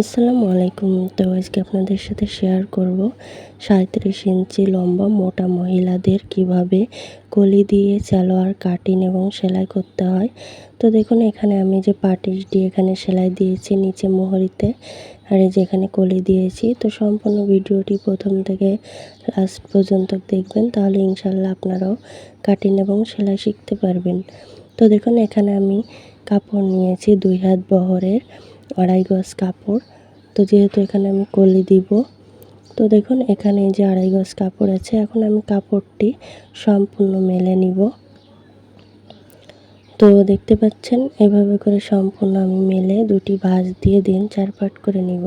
আসসালামু আলাইকুম। তো আজকে আপনাদের সাথে শেয়ার করব সাঁত্রিশ ইঞ্চি লম্বা মোটা মহিলাদের কীভাবে কলি দিয়ে সালোয়ার কাটিং এবং সেলাই করতে হয়। তো দেখুন, এখানে আমি যে পাটিস দিয়ে এখানে সেলাই দিয়েছি নিচে মোহরিতে, আর এই যে এখানে কলি দিয়েছি। তো সম্পূর্ণ ভিডিওটি প্রথম থেকে লাস্ট পর্যন্ত দেখবেন, তাহলে ইনশাল্লাহ আপনারাও কাটিং এবং সেলাই শিখতে পারবেন। তো দেখুন, এখানে আমি কাপড় নিয়েছি দুই হাত বহরের। আড়াই গজ কাপড়। তো যেহেতু এখানে আমি কলি দিব, তো দেখুন এখানে যে আড়াই গজ কাপড় আছে, এখন আমি কাপড়টি সম্পূর্ণ মেলে নিব। তো দেখতে পাচ্ছেন, এভাবে করে সম্পূর্ণ আমি মেলে দুটি ভাঁজ দিয়ে দিন চার পাট করে নিব।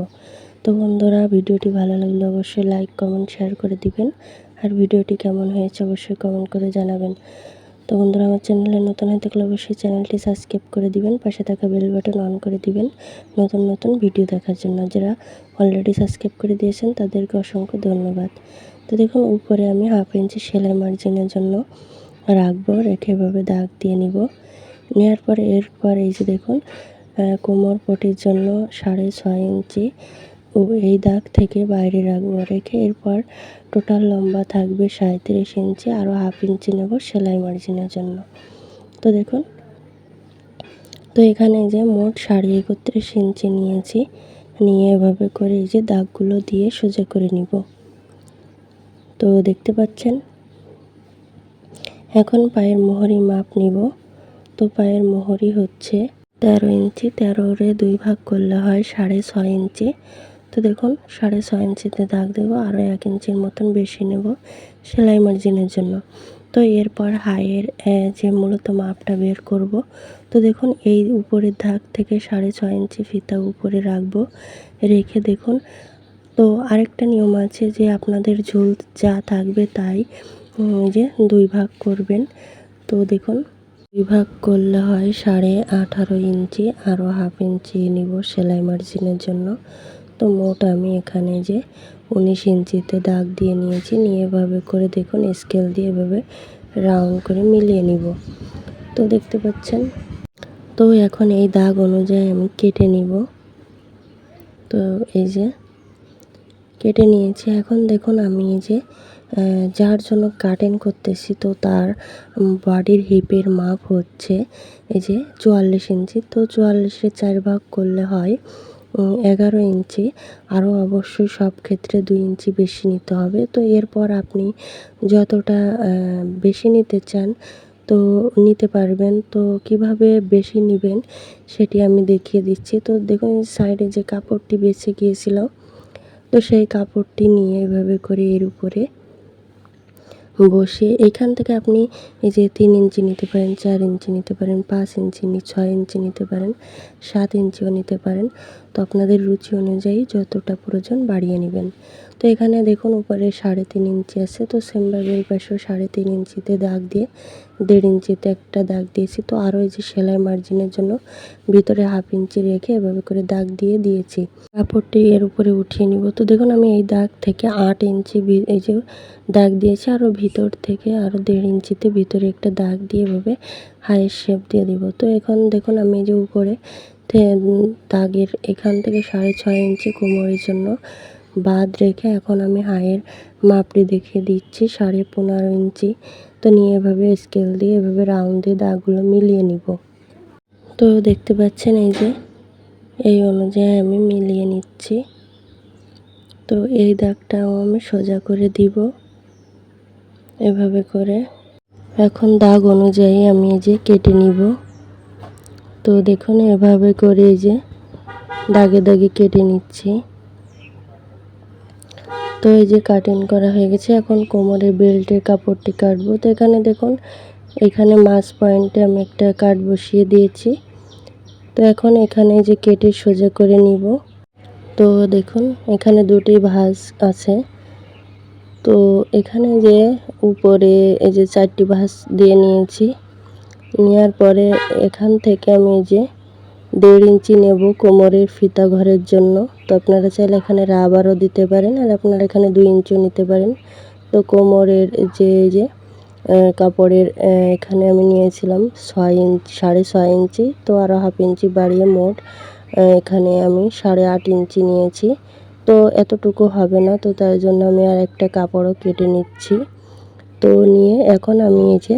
তো বন্ধুরা, ভিডিওটি ভালো লাগলে অবশ্যই লাইক কমেন্ট শেয়ার করে দিবেন। আর ভিডিওটি কেমন হয়েছে অবশ্যই কমেন্ট করে জানাবেন। তো বন্ধুরা, আমার চ্যানেলে নতুন হয়ে থাকলে অবশ্যই চ্যানেলটি সাবস্ক্রাইব করে দিবেন, পাশে থাকা বেল বাটন অন করে দিবেন, নতুন নতুন ভিডিও দেখার জন্য। যারা অলরেডি সাবস্ক্রাইব করে দিয়েছেন, তাদেরকে অসংখ্য ধন্যবাদ। তো দেখুন, উপরে আমি হাফ ইঞ্চি সেলাই মার্জিনের জন্য রাখব, রেখে এভাবে দাগ দিয়ে নিব। নেওয়ার পরে, এরপর এই যে দেখুন কোমর পটির জন্য সাড়ে ছয় ইঞ্চি এই দাগ থেকে বাইরে রাখব রেখে এরপর টোটাল লম্বা থাকবে সাঁত্রিশ ইঞ্চি আরও হাফ ইঞ্চি নেব সেলাই মার্জিনের জন্য। তো দেখুন, তো এখানে যে মোট সাড়ে একত্রিশ ইঞ্চি নিয়েছি, নিয়ে এভাবে করে এই যে দাগগুলো দিয়ে সোজা করে নিব। তো দেখতে পাচ্ছেন, এখন পায়ের মোহরি মাপ নিব। তো পায়ের মোহরি হচ্ছে তেরো ইঞ্চি, তেরোরে দুই ভাগ করলে হয় সাড়ে ছয় ইঞ্চি। তো দেখুন, সাড়ে ছয় ইঞ্চিতে দাগ দেবো, আরও এক ইঞ্চির মতন বেশি নেব সেলাই মার্জিনের জন্য। তো এরপর হাইয়ের যে মূলত মাপটা বের করব, তো দেখুন, এই উপরের দাগ থেকে সাড়ে ছয় ইঞ্চি ফিতা উপরে রাখব। রেখে দেখুন, তো আরেকটা নিয়ম আছে যে আপনাদের ঝুল যা থাকবে তাই যে দুই ভাগ করবেন। তো দেখুন, দুই ভাগ করলে হয় সাড়ে আঠারো ইঞ্চি, আরও হাফ ইঞ্চি নিব সেলাই মার্জিনের জন্য। তো মোট আমি এখানে যে উনিশ ইঞ্চিতে দাগ দিয়ে নিয়েছি। নিয়ে এভাবে করে দেখুন স্কেল দিয়ে এভাবে রাউন্ড করে মিলিয়ে নিব। তো দেখতে পাচ্ছেন? তো এখন এই দাগ অনুযায়ী আমি কেটে নিব। তো এই যে কেটে নিয়েছি। এখন দেখুন আমি এই যে যার জন্য কাটিং করতেছি, তো তার বডির হিপের মাপ হচ্ছে এই যে চুয়াল্লিশ ইঞ্চি। তো চুয়াল্লিশে চার ভাগ করলে হয় এগারো ইঞ্চি, আরও অবশ্যই সব ক্ষেত্রে দুই ইঞ্চি বেশি নিতে হবে। তো এরপর আপনি যতটা বেশি নিতে চান, তো নিতে পারবেন। তো কীভাবে বেশি নেবেন সেটি আমি দেখিয়ে দিচ্ছি। তো দেখুন সাইডে যে কাপড়টি বেছে গিয়েছিল, তো সেই কাপড়টি নিয়ে এভাবে করে এর উপরে বসিয়ে এখান থেকে আপনি এই যে তিন ইঞ্চি নিতে পারেন, চার ইঞ্চি নিতে পারেন, পাঁচ ইঞ্চি ছয় ইঞ্চি নিতে পারেন, সাত ইঞ্চিও নিতে পারেন। তো আপনাদের রুচি অনুযায়ী যতটা প্রয়োজন বাড়িয়ে নেবেন। তো এখানে দেখুন উপরে সাড়ে তিন ইঞ্চি আছে, তো সেমভাবে এই পাশেও সাড়ে তিন ইঞ্চিতে দাগ দিয়ে, দেড় ইঞ্চিতে একটা দাগ দিয়েছি। তো আরও এই যে সেলাই মার্জিনের জন্য ভিতরে হাফ ইঞ্চি রেখে এভাবে করে দাগ দিয়ে দিয়েছি। কাপড়টি এর উপরে উঠিয়ে নিব। তো দেখুন আমি এই দাগ থেকে আট ইঞ্চি এই যে দাগ দিয়েছি, আরও ভিতর থেকে আরও দেড় ইঞ্চিতে ভিতরে একটা দাগ দিয়ে এভাবে হাইয়ের শেপ দিয়ে দিব। তো এখন দেখুন আমি এই যে উপরে দাগের এখান থেকে সাড়ে ছয় ইঞ্চি কোমরের জন্য বাদ রেখে এখন আমি হায়ের মাপটি দেখিয়ে দিচ্ছি, সাড়ে পনেরো ইঞ্চি। তো নিয়ে এভাবে স্কেল দিয়ে এভাবে রাউন্ড দিয়ে দাগগুলো মিলিয়ে নিব। তো দেখতে পাচ্ছেন এই যে, এই অনুযায়ী আমি মিলিয়ে নিচ্ছি। তো এই দাগটাও আমি সোজা করে দিব। এভাবে করে এখন দাগ অনুযায়ী আমি এই যে কেটে নিব। তো দেখুন, এভাবে করে এই যে দাগে দাগে কেটে নিচ্ছি। তো এই যে কাটিং করা হয়ে গেছে, এখন কোমরের বেল্টের কাপড়টি কাটবো। তো এখানে দেখুন, এখানে মাছ পয়েন্টে আমি একটা কাট বসিয়ে দিয়েছি। তো এখন এখানে যে কেটে সোজা করে নিব। তো দেখুন, এখানে দুটি ভাঁজ আছে। তো এখানে যে উপরে এই যে চারটি ভাঁজ দিয়ে নিয়েছি। নেওয়ার পরে এখান থেকে আমি যে দেড় ইঞ্চি নেব কোমরের ফিতা ঘরের জন্য। তো আপনারা চাইলে এখানে রাবারও দিতে পারেন আর আপনারা এখানে দুই ইঞ্চিও নিতে পারেন। তো কোমরের যে যে কাপড়ের এখানে আমি নিয়েছিলাম ছয় ইঞ্চি সাড়ে ছয় ইঞ্চি, তো আরও হাফ ইঞ্চি বাড়িয়ে মোট এখানে আমি সাড়ে আট ইঞ্চি নিয়েছি। তো এতটুকু হবে না, তো তার জন্য আমি আর একটা কাপড়ও কেটে নিচ্ছি। তো নিয়ে এখন আমি এই যে,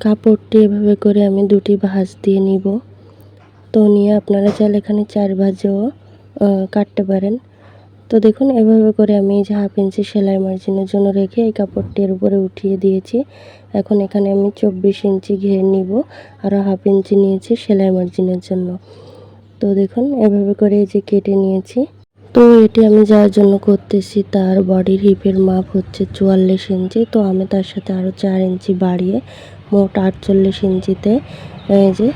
কাপড়টি এভাবে করে আমি দুটি ভাঁজ দিয়ে নিব। তো নিয়ে আপনারা চাইলে এখানে চার ভাঁজেও কাটতে পারেন। তো দেখুন, এভাবে করে আমি এই যে হাফ ইঞ্চি সেলাই মার্জিনের জন্য রেখে এই কাপড়টির উপরে উঠিয়ে দিয়েছি। এখন এখানে আমি চব্বিশ ইঞ্চি ঘের নিব, আরও হাফ ইঞ্চি নিয়েছি সেলাই মার্জিনের জন্য। তো দেখুন, এভাবে করে এই যে কেটে নিয়েছি। তো এটি আমি যার জন্য করতেছি, তার বডির হিপের মাপ হচ্ছে চুয়াল্লিশ ইঞ্চি। তো আমি তার সাথে আরও চার ইঞ্চি বাড়িয়ে মোট আটচল্লিশ ইঞ্চিতে, এই যে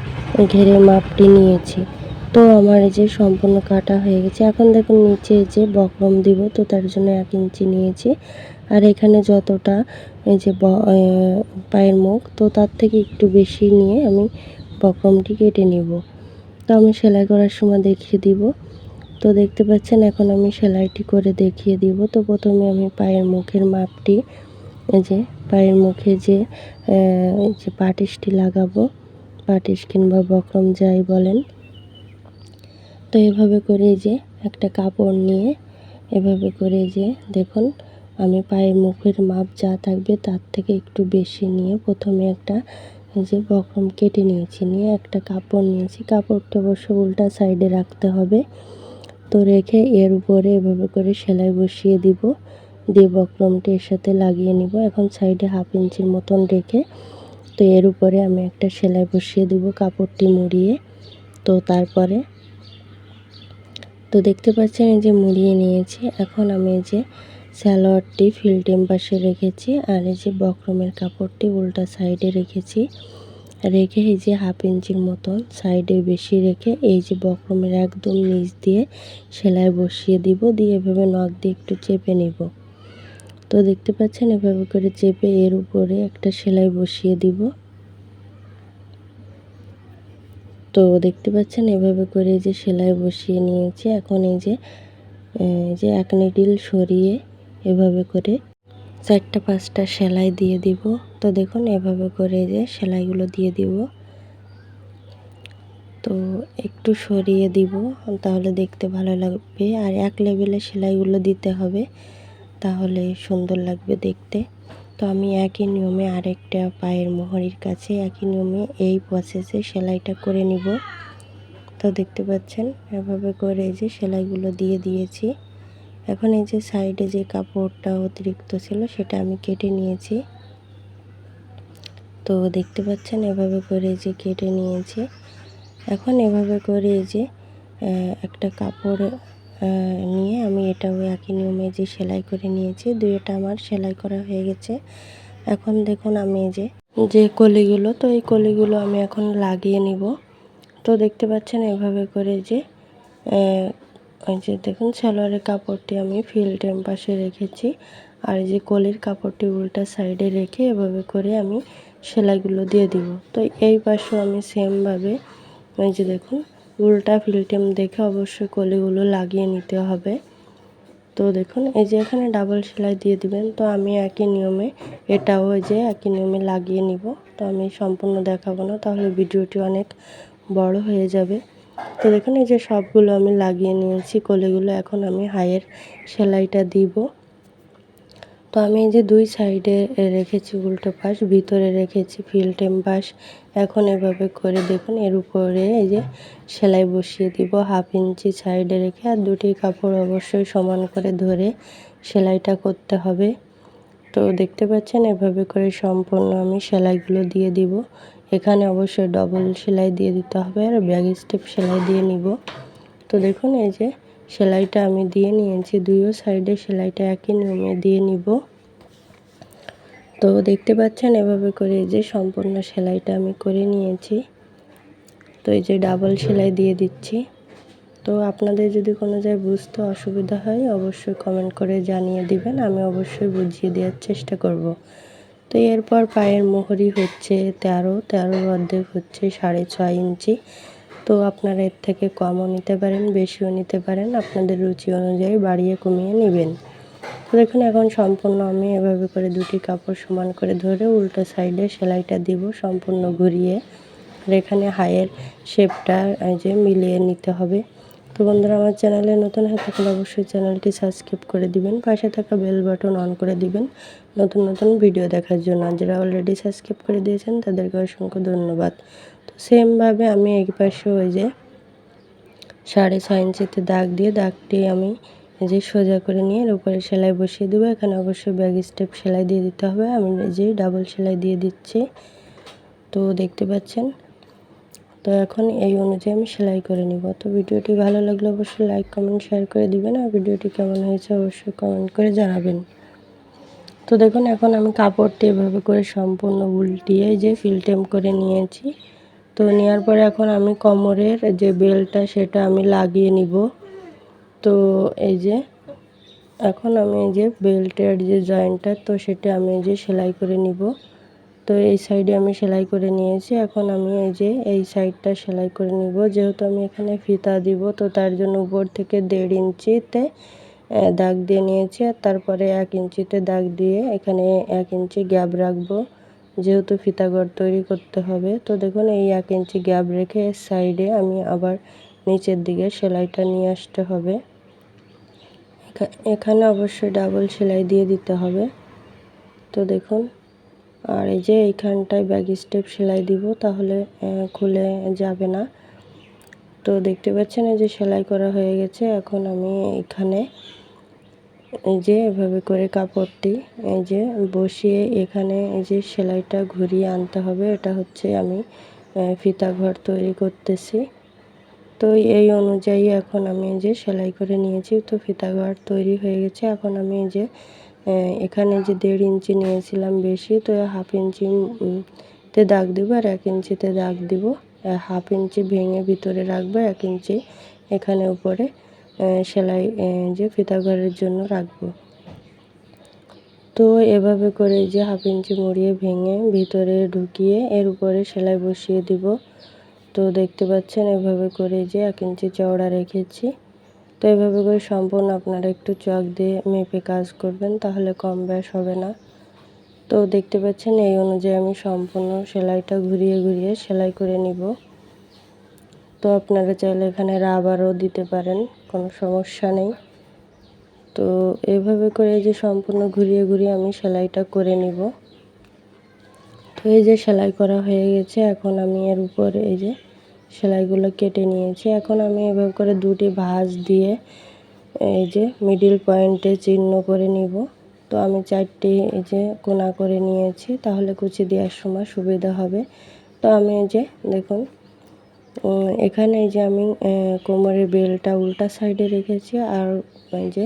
ঘেরে মাপটি নিয়েছি। তো আমার এই যে সম্পূর্ণ কাটা হয়ে গেছে। এখন দেখুন নিচে যে বক্রম দিব, তো তার জন্য এক ইঞ্চি নিয়েছি। আর এখানে যতটা এই যে পায়ের মুখ, তো তার থেকে একটু বেশি নিয়ে আমি বক্রমটি কেটে নিব। তো আমি সেলাই করার সময় দেখিয়ে দিব। তো দেখতে পাচ্ছেন, এখন আমি সেলাইটি করে দেখিয়ে দিব। তো প্রথমে আমি পায়ের মুখের মাপটি, এই যে পায়ের মুখে যে যে পাটিসটি লাগাবো, পাটিস কিংবা বক্রম যাই বলেন, তো এভাবে করে যে একটা কাপড় নিয়ে এভাবে করে যে দেখুন, আমি পায়ের মুখের মাপ যা থাকবে তার থেকে একটু বেশি নিয়ে প্রথমে একটা যে বক্রম কেটে নিয়েছি, নিয়ে একটা কাপড় নিয়েছি। কাপড়টা অবশ্য উল্টা সাইডে রাখতে হবে। তো রেখে এর উপরে এভাবে করে সেলাই বসিয়ে দিব। দিয়ে বক্রমটি এর সাথে লাগিয়ে নিব। এখন সাইডে হাফ ইঞ্চির মতন রেখে তো এর উপরে আমি একটা সেলাই বসিয়ে দিব কাপড়টি মুড়িয়ে। তো তারপরে তো দেখতে পাচ্ছেন এই যে মুড়িয়ে নিয়েছি। এখন আমি এই যে স্যালোয়ারটি ফিল্টেম পাশে রেখেছি আর এই যে বক্রমের কাপড়টি উল্টা সাইডে রেখেছি। রেখে এই যে হাফ ইঞ্চির মতন সাইডে বেশি রেখে এই যে বক্রমের একদম নিচ দিয়ে সেলাই বসিয়ে দিব। দিয়ে এভাবে নখ দিয়ে একটু চেপে নিব। তো দেখতে পাচ্ছেন, এভাবে করে চেপে এর উপরে একটা সেলাই বসিয়ে দিব। তো দেখতে পাচ্ছেন, এভাবে করে যে সেলাই বসিয়ে নিয়েছি। এখন এই যে যে এক নিডিল সরিয়ে এভাবে করে চারটা, পাঁচটা সেলাই দিয়ে দিব। তো দেখুন, এভাবে করে যে সেলাইগুলো দিয়ে দিব। তো একটু সরিয়ে দিব, তাহলে দেখতে ভালো লাগবে। আর এক লেভেলে সেলাইগুলো দিতে হবে। তাহলে সুন্দর লাগবে দেখতে। তো আমি একই নিয়মে আরেকটা পায়ের মোহরির কাছে, একই নিয়মে এই প্রসেসে সেলাইটা করে নিব। তো দেখতে পাচ্ছেন, এভাবে করে এই যে সেলাইগুলো দিয়ে দিয়েছি। এখন এই যে সাইডে যে কাপড়টা অতিরিক্ত ছিল সেটা আমি কেটে নিয়েছি। তো দেখতে পাচ্ছেন, এভাবে করে যে কেটে নিয়েছি। এখন এভাবে করে যে একটা কাপড় নিয়ে আমি এটাও একই নিয়মে যে সেলাই করে নিয়েছি দুইটা আমার সেলাই করা হয়ে গেছে। এখন দেখুন আমি যে যে কলিগুলো, তো এই কলিগুলো আমি এখন লাগিয়ে নিব। তো দেখতে পাচ্ছেন এভাবে করে যে ওই যে দেখুন সালোয়ারের কাপড়টি আমি ফিল্টের পাশে রেখেছি। আর যে কলির কাপড়টি উল্টা সাইডে রেখে এভাবে করে আমি সেলাইগুলো দিয়ে দিব। তো এই পাশেও আমি সেমভাবে ওই যে দেখুন উল্টা ফিল্টেম দেখে অবশ্যই কলিগুলো লাগিয়ে নিতে হবে। তো দেখুন, এই যে এখানে ডাবল সেলাই দিয়ে দিবেন, তো আমি একই নিয়মে এটাও যে একই নিয়মে লাগিয়ে নিব। তো আমি সম্পূর্ণ দেখাবো না, তাহলে ভিডিওটি অনেক বড় হয়ে যাবে। তো দেখুন, এই যে সবগুলো আমি লাগিয়ে নিয়েছি, কলিগুলো এখন আমি হাইয়ের সেলাইটা দিব। তো আমি এই যে দুই সাইডে রেখেছি উল্টো পাশ, ভিতরে রেখেছি ফিল্টেম পাশ এখন এভাবে করে দেখুন, এর উপরে এই যে সেলাই বসিয়ে দিব হাফ ইঞ্চি সাইডে রেখে। আর দুটি কাপড় অবশ্যই সমান করে ধরে সেলাইটা করতে হবে। তো দেখতে পাচ্ছেন, এভাবে করে সম্পূর্ণ আমি সেলাইগুলো দিয়ে দিব। এখানে অবশ্যই ডবল সেলাই দিয়ে দিতে হবে আর ব্যাগ স্টেপ সেলাই দিয়ে নিব। তো দেখুন, এই যে সেলাইটা আমি দিয়ে নিয়েছি। দুইও সাইডে সেলাইটা একই নিয়মে দিয়ে নিব। তো দেখতে পাচ্ছেন এভাবে করে যে সম্পূর্ণ সেলাইটা আমি করে নিয়েছি। তো এই যে ডাবল সেলাই দিয়ে দিচ্ছি। তো আপনাদের যদি কোনো জায়গায় বুঝতে অসুবিধা হয়, অবশ্যই কমেন্ট করে জানিয়ে দিবেন। আমি অবশ্যই বুঝিয়ে দেওয়ার চেষ্টা করব। তো এরপর পায়ের মোহরি হচ্ছে তেরো। তেরোর অর্ধেক হচ্ছে সাড়ে ছয় ইঞ্চি। তো আপনারা এর থেকে কমও নিতে পারেন, বেশিও নিতে পারেন। আপনাদের রুচি অনুযায়ী বাড়িয়ে কমিয়ে নেবেন। তো দেখুন, এখন সম্পূর্ণ আমি এভাবে করে দুটি কাপড় সমান করে ধরে উল্টো সাইডে সেলাইটা দিব, সম্পূর্ণ ঘুরিয়ে। আর এখানে হাইয়ের শেপটা যে মিলিয়ে নিতে হবে। তো বন্ধুরা, আমার চ্যানেলে নতুন হয়ে থাকলে অবশ্যই চ্যানেলটি সাবস্ক্রাইব করে দিবেন, পাশে থাকা বেল বাটন অন করে দিবেন। নতুন নতুন ভিডিও দেখার জন্য যারা অলরেডি সাবস্ক্রাইব করে দিয়েছেন, তাদেরকে অসংখ্য ধন্যবাদ। সেমভাবে আমি এই পাশে ওই যে সাড়ে ছয় ইঞ্চিতে দাগ দিয়ে দাগটি আমি যে সোজা করে নিয়ে এর উপরে সেলাই বসিয়ে দেবো। এখানে অবশ্যই ব্যাগ স্টেপ সেলাই দিয়ে দিতে হবে। আমি যে ডাবল সেলাই দিয়ে দিচ্ছি। তো দেখতে পাচ্ছেন? তো এখন এই অনুযায়ী আমি সেলাই করে নিব। তো ভিডিওটি ভালো লাগলে অবশ্যই লাইক, কমেন্ট, শেয়ার করে দিবেন। আর ভিডিওটি কেমন হয়েছে অবশ্যই কমেন্ট করে জানাবেন। তো দেখুন, এখন আমি কাপড়টি এভাবে করে সম্পূর্ণ উল্টিয়ে যে ফিলটেম করে নিয়েছি। তো নেওয়ার পরে এখন আমি কোমরের যে বেলটা সেটা আমি লাগিয়ে নিব। তো এই যে, এখন আমি এই যে বেল্টের যে জয়েন্টটা, তো সেটা আমি এই যে সেলাই করে নিব। তো এই সাইডে আমি সেলাই করে নিয়েছি। এখন আমি এই যে এই সাইডটা সেলাই করে নিব। যেহেতু আমি এখানে ফিতা দিব, তো তার জন্য উপর থেকে দেড় ইঞ্চিতে দাগ দিয়ে নিয়েছি। আর তারপরে এক ইঞ্চিতে দাগ দিয়ে এখানে এক ইঞ্চি গ্যাপ রাখব। যেহেতু ফিতাঘর তৈরি করতে হবে, তো দেখুন এই এক ইঞ্চি গ্যাপ রেখে সাইডে আমি আবার নিচের দিকে সেলাইটা নিয়ে আসতে হবে। এখানে অবশ্যই ডাবল সেলাই দিয়ে দিতে হবে। তো দেখুন, আর এই যে এইখানটায় ব্যাগ স্টেপ সেলাই দিব, তাহলে খুলে যাবে না। তো দেখতে পাচ্ছেন এই যে সেলাই করা হয়ে গেছে, এখন আমি এখানে এই যে এভাবে করে কাপড়টি, এই যে বসিয়ে এখানে এই যে সেলাইটা ঘুরিয়ে আনতে হবে, এটা হচ্ছে আমি ফিতা ঘর তৈরি করতেছি। তো এই অনুযায়ী এখন আমি যে সেলাই করে নিয়েছি, তো ফিতা ঘর তৈরি হয়ে গেছে। এখন আমি যে এখানে যে দেড় ইঞ্চি নিয়েছিলাম বেশি, তো হাফ ইঞ্চিতে দাগ দেবো আর এক ইঞ্চিতে দাগ দিব। হাফ ইঞ্চি ভেঙে ভিতরে রাখব, এক ইঞ্চি এখানে উপরে। সেলাই যে ফিতা ঘরের জন্য রাখব। তো এভাবে করে যে হাফ ইঞ্চি মুড়িয়ে ভেঙে ভিতরে ঢুকিয়ে এর উপরে সেলাই বসিয়ে দিব। তো দেখতে পাচ্ছেন এভাবে করে যে এক ইঞ্চি চওড়া রেখেছি। তো এভাবে করে সম্পূর্ণ আপনারা একটু চক দিয়ে মেপে কাজ করবেন, তাহলে কম ব্যাস হবে না। তো দেখতে পাচ্ছেন এই অনুযায়ী আমি সম্পূর্ণ সেলাইটা ঘুরিয়ে ঘুরিয়ে সেলাই করে নিব। তো আপনারা চাইলে এখানে রাবারও দিতে পারেন। কোনো সমস্যা নেই। তো এভাবে করে যে সম্পূর্ণ ঘুরিয়ে ঘুরিয়ে আমি সেলাইটা করে নিব। তো এই যে সেলাই করা হয়ে গেছে, এখন আমি এর উপর এই যে সেলাইগুলো কেটে নিয়েছি। এখন আমি এভাবে করে দুটি ভাঁজ দিয়ে এই যে মিডিল পয়েন্টে চিহ্ন করে নিব। তো আমি চারটি এই যে কোনা করে নিয়েছি, তাহলে কুচি দেওয়ার সময় সুবিধা হবে। তো আমি এই যে দেখুন এখানে যে আমি কোমরের বেলটা উল্টা সাইডে রেখেছি আর যে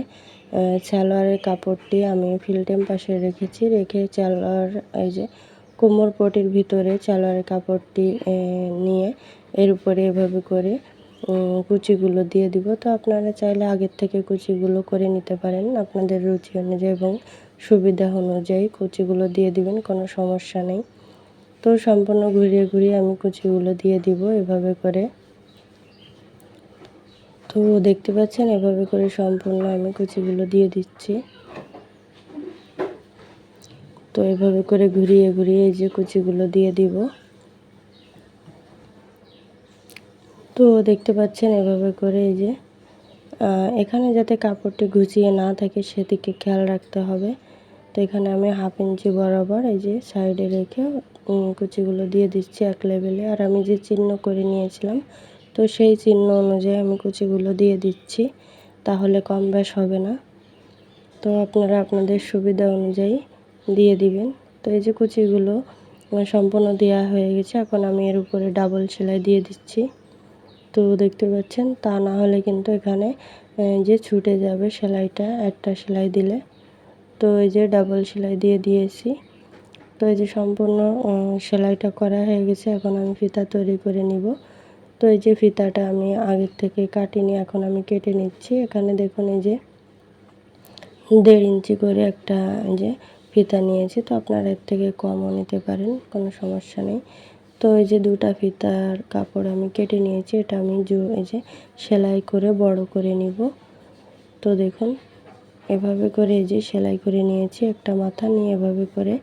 সালোয়ারের কাপড়টি আমি ফিল্টেম পাশে রেখেছি। রেখে সালোয়ার, এই যে, কোমর পটির ভিতরে সালোয়ারের কাপড়টি নিয়ে এর উপরে এভাবে করে কুচিগুলো দিয়ে দিব। তো আপনারা চাইলে আগের থেকে কুচিগুলো করে নিতে পারেন। আপনাদের রুচি অনুযায়ী এবং সুবিধা অনুযায়ী কুচিগুলো দিয়ে দিবেন, কোনো সমস্যা নেই। তো সম্পূর্ণ ঘুরিয়ে ঘুরিয়ে আমি কুচিগুলো দিয়ে দিব এভাবে করে। তো দেখতে পাচ্ছেন, এভাবে করে সম্পূর্ণ আমি কুচিগুলো দিয়ে দিচ্ছি। তো এভাবে করে ঘুরিয়ে ঘুরিয়ে এই যে কুচিগুলো দিয়ে দিব। তো দেখতে পাচ্ছেন, এভাবে করে এই যে এখানে যাতে কাপড়টি ঘুচিয়ে না থাকে সেদিকে খেয়াল রাখতে হবে। তো এখানে আমি হাফ ইঞ্চি বরাবর এই যে সাইডে রেখে কুচিগুলো দিয়ে দিচ্ছি এক লেভেলে, আর আমি যে চিহ্ন করে নিয়েছিলাম, তো সেই চিহ্ন অনুযায়ী আমি কুচিগুলো দিয়ে দিচ্ছি, তাহলে কম ব্যাস হবে না। তো আপনারা আপনাদের সুবিধা অনুযায়ী দিয়ে দিবেন। তো এই যে কুচিগুলো সম্পূর্ণ দেওয়া হয়ে গেছে, এখন আমি এর উপরে ডাবল সেলাই দিয়ে দিচ্ছি। তো দেখতে পাচ্ছেন, তা না হলে কিন্তু এখানে যে ছুটে যাবে সেলাইটা, একটা সেলাই দিলে। তো এই যে ডাবল সেলাই দিয়ে দিয়েছি। তো এই যে সম্পূর্ণ সেলাইটা করা হয়ে গেছে, এখন আমি ফিতা তৈরি করে নিব। তো এই যে ফিতাটা আমি আগের থেকে কাটিনি, এখন আমি কেটে নিচ্ছি। এখানে দেখুন এই যে দেড় ইঞ্চি করে একটা যে ফিতা নিয়েছি, তো আপনারা এর থেকে কমও নিতে পারেন, কোনো সমস্যা নেই। তো এই যে দুটা ফিতার কাপড় আমি কেটে নিয়েছি, এটা আমি এই যে সেলাই করে বড় করে নিব। তো দেখুন, এভাবে করে এই যে সেলাই করে নিয়েছি, একটা মাথা নিয়ে এভাবে করে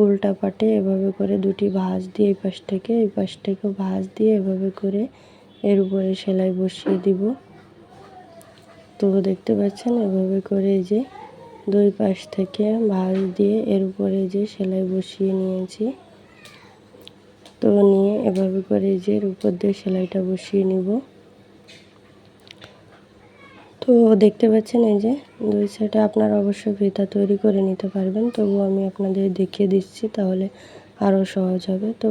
উল্টা পাটে এভাবে করে দুটি ভাঁজ দিয়ে এই পাশ থেকে এই পাশ থেকে ভাঁজ দিয়ে এভাবে করে এর উপরে সেলাই বসিয়ে দিব। তো দেখতে পাচ্ছেন, এভাবে করে যে দুই পাশ থেকে ভাঁজ দিয়ে এর উপরে যে সেলাই বসিয়ে নিয়েছি। তো নিয়ে এভাবে করে যে এর উপর দিয়ে সেলাইটা বসিয়ে নিব। তো দেখতে পাচ্ছেন এই যে, দুই সাইডে আপনারা অবশ্যই ফিতা তৈরি করে নিতে পারবেন। তবুও আমি আপনাদের দেখিয়ে দিচ্ছি, তাহলে আরও সহজ হবে। তো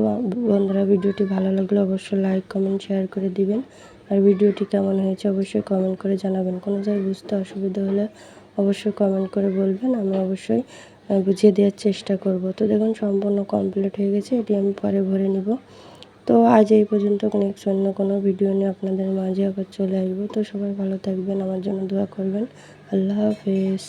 বন্ধুরা, ভিডিওটি ভালো লাগলে অবশ্যই লাইক কমেন্ট শেয়ার করে দিবেন। আর ভিডিওটি কেমন হয়েছে অবশ্যই কমেন্ট করে জানাবেন। কোনো জায়গায় বুঝতে অসুবিধা হলে অবশ্যই কমেন্ট করে বলবেন। আমি অবশ্যই বুঝিয়ে দেওয়ার চেষ্টা করব। তো দেখুন, সম্পূর্ণ কমপ্লিট হয়ে গেছে। এটি আমি পরে ভরে নিব। তো আজ এই পর্যন্ত নেক্সট অন্য কোনো ভিডিও নিয়ে আপনাদের মাঝে আবার চলে আসব। তো সবাই ভালো থাকবেন, আমার জন্য দোয়া করবেন। আল্লাহ হাফেজ।